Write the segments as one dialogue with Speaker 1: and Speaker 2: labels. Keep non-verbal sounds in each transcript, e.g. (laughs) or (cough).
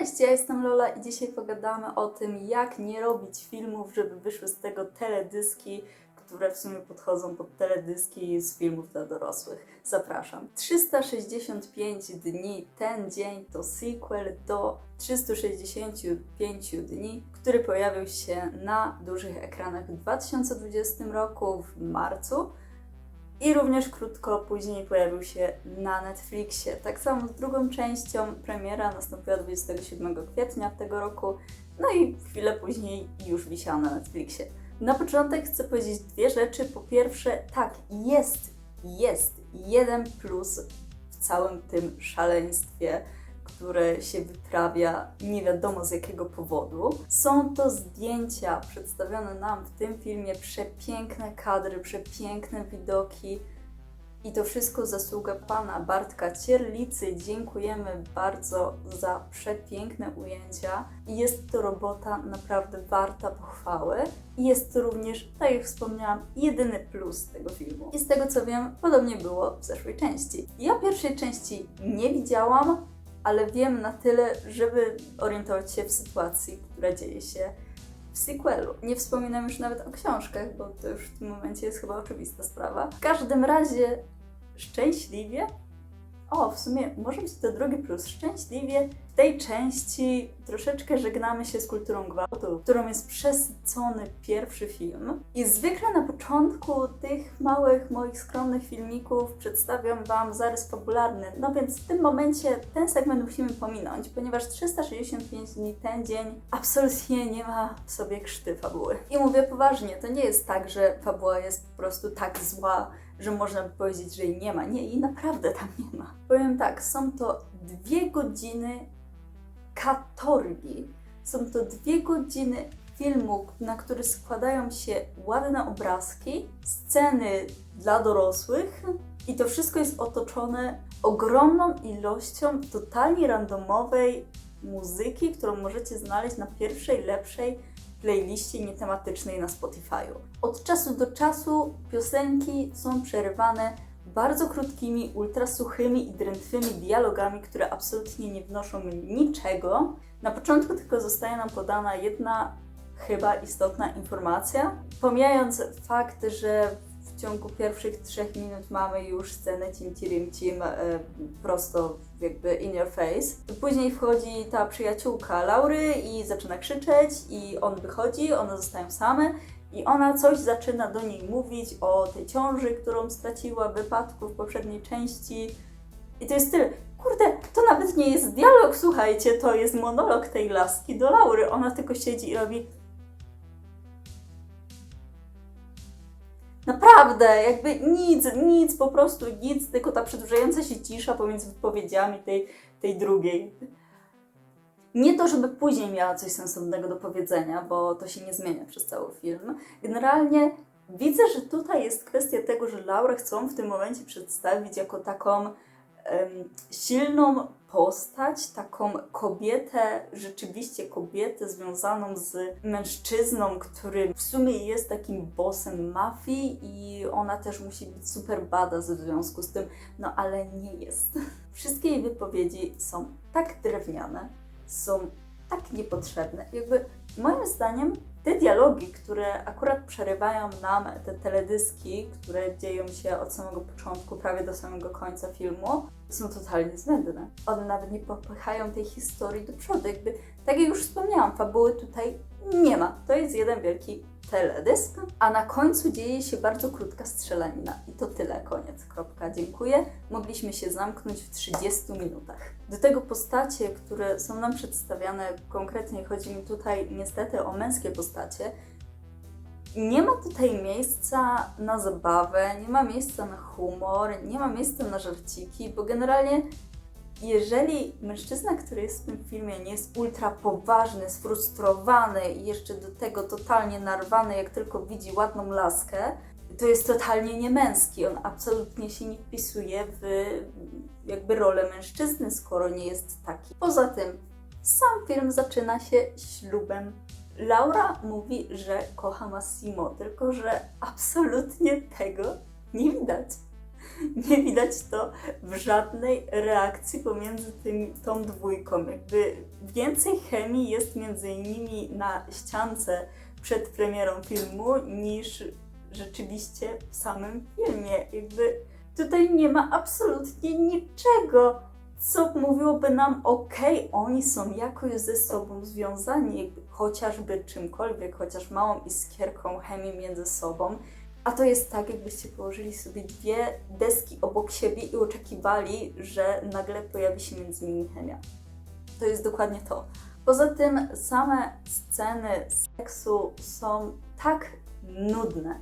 Speaker 1: Cześć, ja jestem Lola i dzisiaj pogadamy o tym, jak nie robić filmów, żeby wyszły z tego teledyski, które w sumie podchodzą pod teledyski z filmów dla dorosłych. Zapraszam. 365 dni, ten dzień to sequel do 365 dni, który pojawił się na dużych ekranach w 2020 roku w marcu. I również krótko później pojawił się na Netflixie. Tak samo z drugą częścią premiera nastąpiła 27 kwietnia tego roku, no i chwilę później już wisiała na Netflixie. Na początek chcę powiedzieć dwie rzeczy. Po pierwsze, tak, jest, jest jeden plus w całym tym szaleństwie, które się wyprawia nie wiadomo z jakiego powodu. Są to zdjęcia przedstawione nam w tym filmie, przepiękne kadry, przepiękne widoki. I to wszystko zasługa pana Bartka Cierlicy. Dziękujemy bardzo za przepiękne ujęcia. Jest to robota naprawdę warta pochwały. I jest to również, tak jak wspomniałam, jedyny plus tego filmu. I z tego co wiem, podobnie było w zeszłej części. Ja pierwszej części nie widziałam, ale wiem na tyle, żeby orientować się w sytuacji, która dzieje się w sequelu. Nie wspominam już nawet o książkach, bo to już w tym momencie jest chyba oczywista sprawa. W każdym razie szczęśliwie. O, w sumie może być to drugi plus. Szczęśliwie w tej części troszeczkę żegnamy się z kulturą gwałtu, którą jest przesycony pierwszy film. I zwykle na początku tych małych, moich skromnych filmików przedstawiam Wam zarys fabularny. No więc w tym momencie ten segment musimy pominąć, ponieważ 365 dni, ten dzień, absolutnie nie ma w sobie krzty fabuły. I mówię poważnie, to nie jest tak, że fabuła jest po prostu tak zła, że można by powiedzieć, że jej nie ma. Nie, i naprawdę tam nie ma. Powiem tak, są to dwie godziny katorgi. Są to dwie godziny filmu, na który składają się ładne obrazki, sceny dla dorosłych i to wszystko jest otoczone ogromną ilością totalnie randomowej muzyki, którą możecie znaleźć na pierwszej, lepszej playliście nietematycznej na Spotify'u. Od czasu do czasu piosenki są przerywane bardzo krótkimi, ultrasuchymi i drętwymi dialogami, które absolutnie nie wnoszą niczego. Na początku tylko zostaje nam podana jedna chyba istotna informacja, pomijając fakt, że w ciągu pierwszych trzech minut mamy już scenę Cim Cirim Cim e, prosto jakby in your face. Później wchodzi ta przyjaciółka Laury i zaczyna krzyczeć i on wychodzi, one zostają same i ona coś zaczyna do niej mówić o tej ciąży, którą straciła w wypadku w poprzedniej części. I to jest tyle. Kurde, to nawet nie jest dialog, słuchajcie, to jest monolog tej laski do Laury. Ona tylko siedzi i robi Naprawdę, jakby nic, nic, po prostu nic, tylko ta przedłużająca się cisza pomiędzy wypowiedziami tej, tej drugiej. Nie to, żeby później miała coś sensownego do powiedzenia, bo to się nie zmienia przez cały film. Generalnie widzę, że tutaj jest kwestia tego, że Laurę chcą w tym momencie przedstawić jako taką em, silną postać, taką kobietę, rzeczywiście kobietę związaną z mężczyzną, który w sumie jest takim bossem mafii i ona też musi być super bada w związku z tym, no ale nie jest. (laughs) Wszystkie jej wypowiedzi są tak drewniane, są tak niepotrzebne. Jakby moim zdaniem te dialogi, które akurat przerywają nam te teledyski, które dzieją się od samego początku prawie do samego końca filmu, są totalnie zbędne. One nawet nie popychają tej historii do przodu. Jakby, tak jak już wspomniałam, fabuły tutaj nie ma. To jest jeden wielki teledysk, a na końcu dzieje się bardzo krótka strzelanina. I to tyle, koniec, kropka, dziękuję. Mogliśmy się zamknąć w 30 minutach. Do tego postacie, które są nam przedstawiane, konkretnie chodzi mi tutaj niestety o męskie postacie, nie ma tutaj miejsca na zabawę, nie ma miejsca na humor, nie ma miejsca na żarciki, bo generalnie jeżeli mężczyzna, który jest w tym filmie, nie jest ultra poważny, sfrustrowany i jeszcze do tego totalnie narwany, jak tylko widzi ładną laskę, to jest totalnie niemęski. On absolutnie się nie wpisuje w jakby rolę mężczyzny, skoro nie jest taki. Poza tym, sam film zaczyna się ślubem. Laura mówi, że kocha Massimo, tylko że absolutnie tego nie widać. nie widać to w żadnej reakcji pomiędzy tym, tą dwójką. Jakby więcej chemii jest między nimi na ściance przed premierą filmu niż rzeczywiście w samym filmie. Jakby tutaj nie ma absolutnie niczego, co mówiłoby nam, okej, oni są jakoś ze sobą związani, chociażby czymkolwiek, chociaż małą iskierką chemii między sobą. A to jest tak, jakbyście położyli sobie dwie deski obok siebie i oczekiwali, że nagle pojawi się między nimi chemia. To jest dokładnie to. Poza tym same sceny seksu są tak nudne,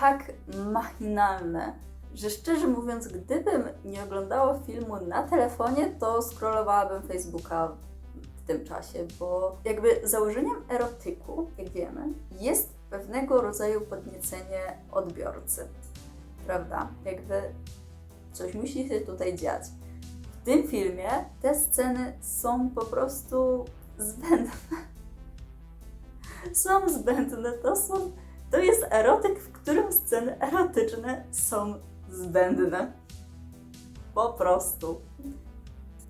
Speaker 1: tak machinalne, że szczerze mówiąc, gdybym nie oglądała filmu na telefonie, to scrollowałabym Facebooka w tym czasie, bo jakby założeniem erotyku, jak wiemy, jest pewnego rodzaju podniecenie odbiorcy. Prawda? Jakby coś musi się tutaj dziać. W tym filmie te sceny są po prostu zbędne. Są zbędne. To są. To jest erotyk, w którym sceny erotyczne są zbędne. Po prostu.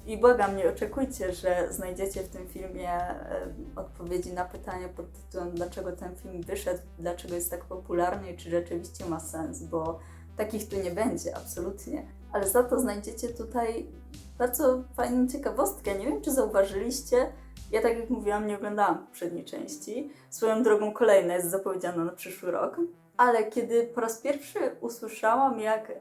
Speaker 1: I błagam, nie oczekujcie, że znajdziecie w tym filmie e, odpowiedzi na pytania pod tytułem dlaczego ten film wyszedł, dlaczego jest tak popularny i czy rzeczywiście ma sens, bo takich tu nie będzie, absolutnie. Ale za to znajdziecie tutaj bardzo fajną ciekawostkę. Nie wiem, czy zauważyliście, ja tak jak mówiłam, nie oglądałam poprzedniej części. Swoją drogą kolejna jest zapowiedziana na przyszły rok. Ale kiedy po raz pierwszy usłyszałam, jak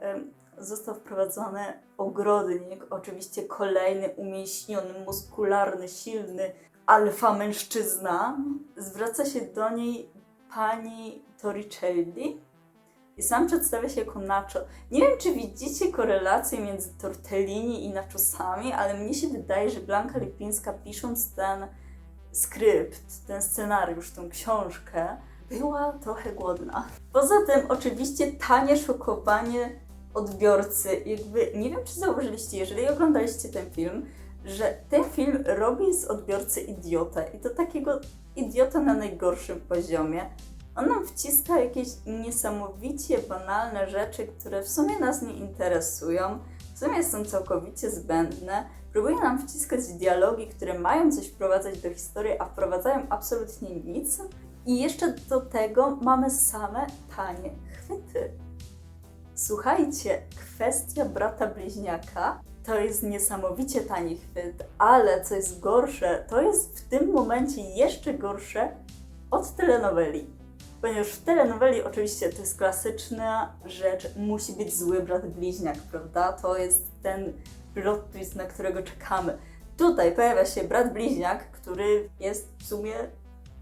Speaker 1: został wprowadzony ogrodnik, oczywiście kolejny umieśniony, muskularny, silny alfa mężczyzna, zwraca się do niej pani Torricelli i sam przedstawia się jako nacho. Nie wiem, czy widzicie korelację między tortellini i nachosami, ale mnie się wydaje, że Blanka Lipińska pisząc ten skrypt, ten scenariusz, tą książkę, była trochę głodna. Poza tym oczywiście tanie szokowanie odbiorcy. Jakby nie wiem, czy zauważyliście, jeżeli oglądaliście ten film, że ten film robi z odbiorcy idiotę i to takiego idiota na najgorszym poziomie. On nam wciska jakieś niesamowicie banalne rzeczy, które w sumie nas nie interesują, w sumie są całkowicie zbędne. Próbuje nam wciskać dialogi, które mają coś wprowadzać do historii, a wprowadzają absolutnie nic. I jeszcze do tego mamy same tanie chwyty. Słuchajcie, kwestia brata bliźniaka to jest niesamowicie tani chwyt, ale co jest gorsze, to jest w tym momencie jeszcze gorsze od telenoweli. Ponieważ w telenoweli oczywiście to jest klasyczna rzecz, musi być zły brat bliźniak, prawda? To jest ten plot twist, na którego czekamy. Tutaj pojawia się brat bliźniak, który jest w sumie,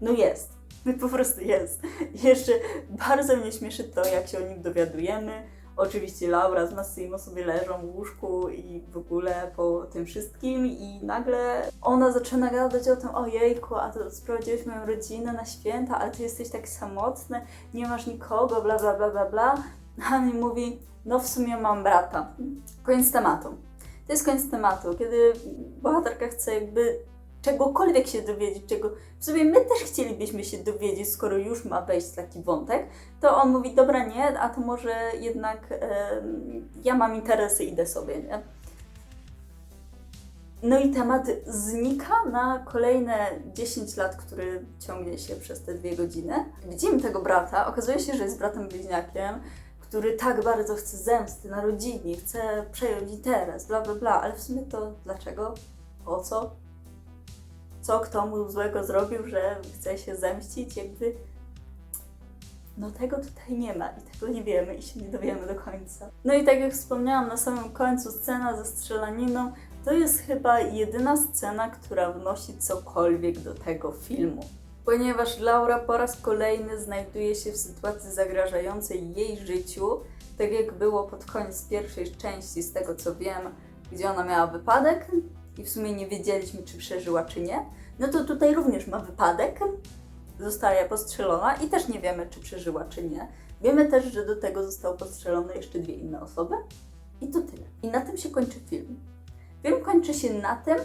Speaker 1: no jest, (laughs) po prostu jest. Jeszcze bardzo mnie śmieszy to, jak się o nim dowiadujemy. Oczywiście Laura z Massimo sobie leżą w łóżku i w ogóle po tym wszystkim i nagle ona zaczyna gadać o tym, ojejku, a to sprowadziłeś moją rodzinę na święta, ale ty jesteś tak samotny, nie masz nikogo, bla bla bla bla bla. A mi mówi, no w sumie mam brata. Koniec tematu. To jest koniec tematu, kiedy bohaterka chce jakby czegokolwiek się dowiedzieć, czego w sumie my też chcielibyśmy się dowiedzieć, skoro już ma wejść taki wątek, to on mówi, dobra, nie, a to może jednak em, ja mam interesy, idę sobie, nie? No i temat znika na kolejne 10 lat, który ciągnie się przez te dwie godziny. Widzimy tego brata, okazuje się, że jest bratem bliźniakiem, który tak bardzo chce zemsty na rodzinie, chce przejąć interes, bla bla bla, ale w sumie to dlaczego? Po co? Co kto mu złego zrobił, że chce się zemścić? Jakby no tego tutaj nie ma i tego nie wiemy i się nie dowiemy do końca. No i tak jak wspomniałam na samym końcu, scena ze strzelaniną to jest chyba jedyna scena, która wnosi cokolwiek do tego filmu. Ponieważ Laura po raz kolejny znajduje się w sytuacji zagrażającej jej życiu, tak jak było pod koniec pierwszej części, z tego co wiem, gdzie ona miała wypadek i w sumie nie wiedzieliśmy, czy przeżyła, czy nie. No to tutaj również ma wypadek, zostaje postrzelona i też nie wiemy, czy przeżyła, czy nie. Wiemy też, że do tego zostały postrzelone jeszcze dwie inne osoby. I to tyle. I na tym się kończy film. Film kończy się na tym,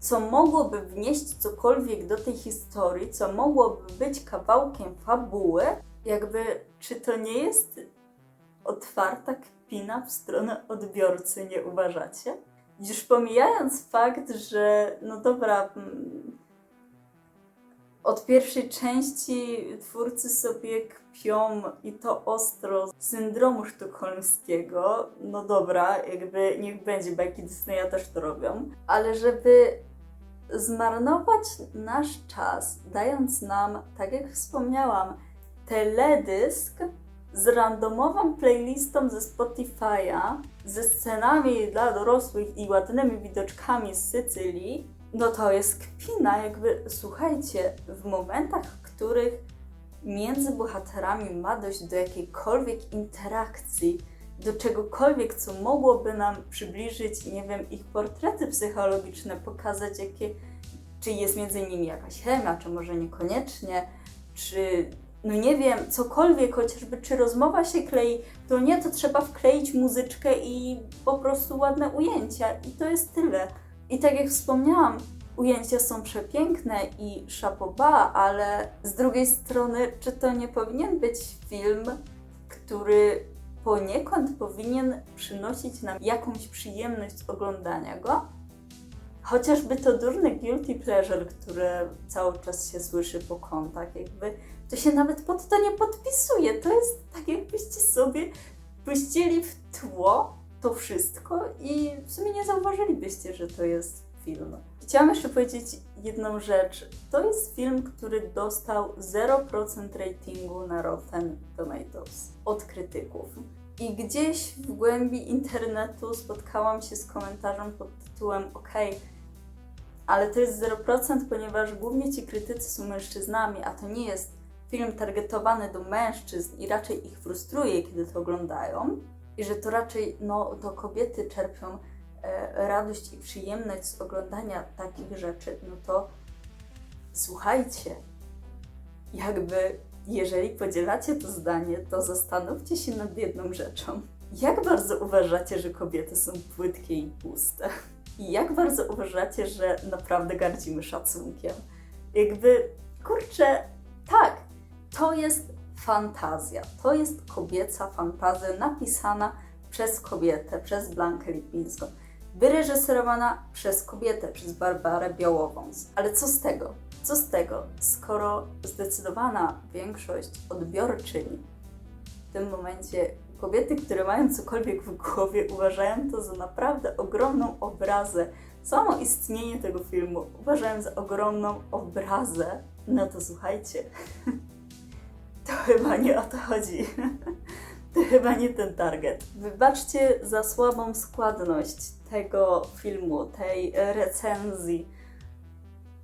Speaker 1: co mogłoby wnieść cokolwiek do tej historii, co mogłoby być kawałkiem fabuły, jakby czy to nie jest otwarta kpina w stronę odbiorcy, nie uważacie? Już pomijając fakt, że no dobra, mm, od pierwszej części twórcy sobie kpią i to ostro syndromu sztokholmskiego. No dobra, jakby niech będzie, bajki Disneya też to robią. Ale żeby zmarnować nasz czas, dając nam, tak jak wspomniałam, teledysk z randomową playlistą ze Spotify'a, ze scenami dla dorosłych i ładnymi widoczkami z Sycylii, no to jest kpina, jakby słuchajcie, w momentach, w których między bohaterami ma dojść do jakiejkolwiek interakcji, do czegokolwiek, co mogłoby nam przybliżyć, nie wiem, ich portrety psychologiczne, pokazać, jakie, czy jest między nimi jakaś chemia, czy może niekoniecznie, czy no nie wiem, cokolwiek, chociażby czy rozmowa się klei, to nie, to trzeba wkleić muzyczkę i po prostu ładne ujęcia i to jest tyle. I tak jak wspomniałam, ujęcia są przepiękne i szapoba, ale z drugiej strony, czy to nie powinien być film, który poniekąd powinien przynosić nam jakąś przyjemność z oglądania go? Chociażby to durne guilty pleasure, które cały czas się słyszy po kątach, jakby to się nawet pod to nie podpisuje. To jest tak, jakbyście sobie puścili w tło to wszystko i w sumie nie zauważylibyście, że to jest film. Chciałam jeszcze powiedzieć jedną rzecz. To jest film, który dostał 0% ratingu na Rotten Tomatoes od krytyków. I gdzieś w głębi internetu spotkałam się z komentarzem pod tytułem OK, ale to jest 0%, ponieważ głównie ci krytycy są mężczyznami, a to nie jest film targetowany do mężczyzn i raczej ich frustruje, kiedy to oglądają. I że to raczej no, to kobiety czerpią e, radość i przyjemność z oglądania takich rzeczy, no to słuchajcie, jakby jeżeli podzielacie to zdanie, to zastanówcie się nad jedną rzeczą. Jak bardzo uważacie, że kobiety są płytkie i puste? I jak bardzo uważacie, że naprawdę gardzimy szacunkiem? Jakby, kurczę, tak, to jest fantazja. To jest kobieca fantazja napisana przez kobietę, przez Blankę Lipińską. Wyreżyserowana przez kobietę, przez Barbarę Białowąs. Ale co z tego? Co z tego, skoro zdecydowana większość odbiorczyń w tym momencie kobiety, które mają cokolwiek w głowie, uważają to za naprawdę ogromną obrazę. Samo istnienie tego filmu uważają za ogromną obrazę. No to słuchajcie, (laughs) to chyba nie o to chodzi. To chyba nie ten target. Wybaczcie za słabą składność tego filmu, tej recenzji.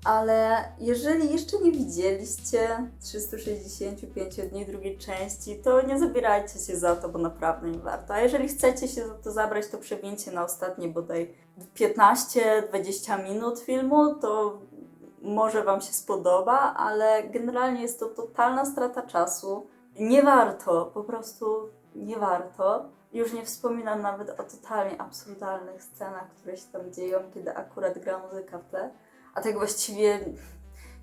Speaker 1: Ale jeżeli jeszcze nie widzieliście 365 dni drugiej części, to nie zabierajcie się za to, bo naprawdę nie warto. A jeżeli chcecie się za to zabrać, to przewincie na ostatnie bodaj 15-20 minut filmu, to może Wam się spodoba, ale generalnie jest to totalna strata czasu. Nie warto, po prostu nie warto. Już nie wspominam nawet o totalnie absurdalnych scenach, które się tam dzieją, kiedy akurat gra muzyka w tle a tak właściwie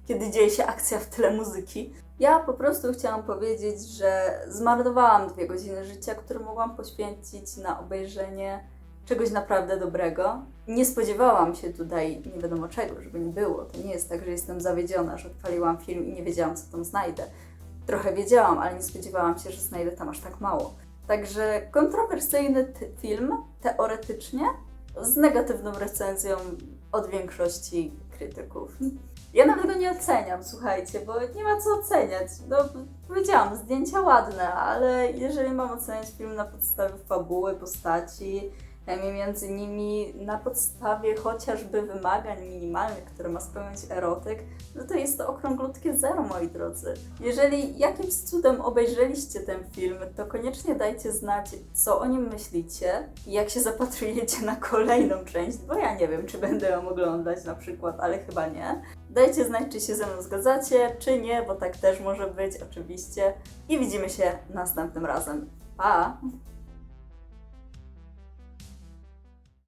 Speaker 1: kiedy dzieje się akcja w tle muzyki. Ja po prostu chciałam powiedzieć, że zmarnowałam dwie godziny życia, które mogłam poświęcić na obejrzenie czegoś naprawdę dobrego. Nie spodziewałam się tutaj nie wiadomo czego, żeby nie było. To nie jest tak, że jestem zawiedziona, że odpaliłam film i nie wiedziałam, co tam znajdę. Trochę wiedziałam, ale nie spodziewałam się, że znajdę tam aż tak mało. Także kontrowersyjny film, teoretycznie, z negatywną recenzją od większości krytyków. Ja nawet go nie oceniam, słuchajcie, bo nie ma co oceniać. No, powiedziałam, zdjęcia ładne, ale jeżeli mam oceniać film na podstawie fabuły, postaci, między nimi, na podstawie chociażby wymagań minimalnych, które ma spełniać erotyk, no to jest to okrąglutkie zero, moi drodzy. Jeżeli jakimś cudem obejrzeliście ten film, to koniecznie dajcie znać, co o nim myślicie i jak się zapatrujecie na kolejną (laughs) część, bo ja nie wiem, czy będę ją oglądać na przykład, ale chyba nie. Dajcie znać, czy się ze mną zgadzacie, czy nie, bo tak też może być, oczywiście. I widzimy się następnym razem. Pa!